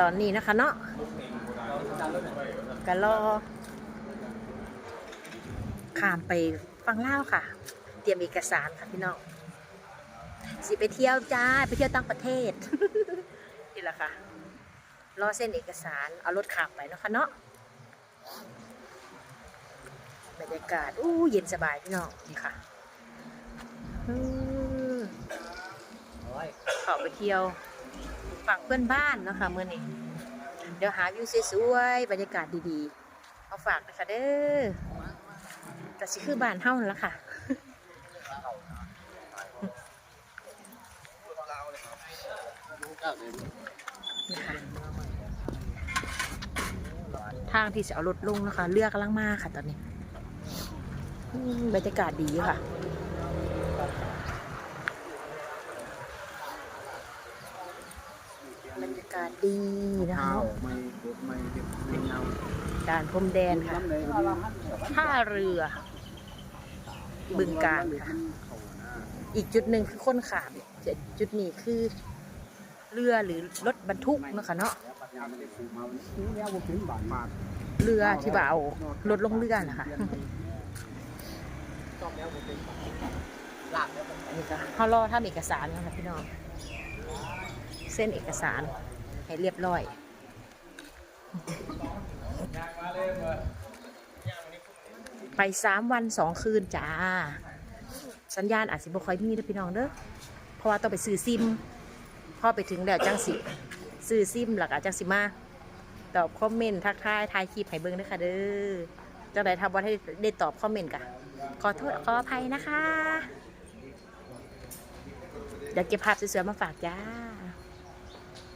ตอนนี้นะคะเนาะก็รอข้ามไปฟังเล่าค่ะ เตรียมเอกสารค่ะพี่น้องสิไปเที่ยวจ้าไปเที่ยวต่างประเทศนี่แหละค่ะรอเส้นเอกสารเอารถขับไปเนาะค่ะเนาะบรรยากาศอู้เย็นสบายพี่น้องนี่ค่ะเขาไปเที่ยว ฝั่งเพื่อนบ้านนะคะเมื่อนี้เดี๋ยวหาวิวสวยๆบรรยากาศดีๆเอาฝากนะคะเด้อแต่สิคือบ้านเฮานั่นละค่ะนะคะทางที่จะเอารถลงนะคะเรือกกำลังมากค่ะตอนนี้ บรรยากาศดีค่ะ บรรยากาศดีนะคะ ไม่ไม่ไม่เงาด่านพรมแดนค่ะ ท่าเรือ บึงการค่ะ อีกจุดหนึ่งคือคนขามจุดนี้คือ เรือหรือรถบรรทุกเนาะคะเนาะแล้วผมถึงบาทมาเรือที่ว่าเอารถลงเรือนะคะอันนี้ก็เขารอทำเอกสารนะคะพี่น้อง เส้นเอกสาร ให้เรียบร้อยไปสามวันสองคืนจ้า สัญญาณอาจสิบ่ค่อยมีเด้อพี่น้องเด้อเพราะว่าต้องไปซื้อซิม พอไปถึงแล้วจังสิซื้อซิมหลักอาจังสิมาตอบคอมเมนต์ทักทายทายคลิปให้เบิ่งด้วยค่ะเด้อจังใดทำว่าให้ได้ตอบคอมเมนต์กะขอโทษขออภัยนะคะ เดี๋ยวเก็บภาพสวยๆมาฝากจ้า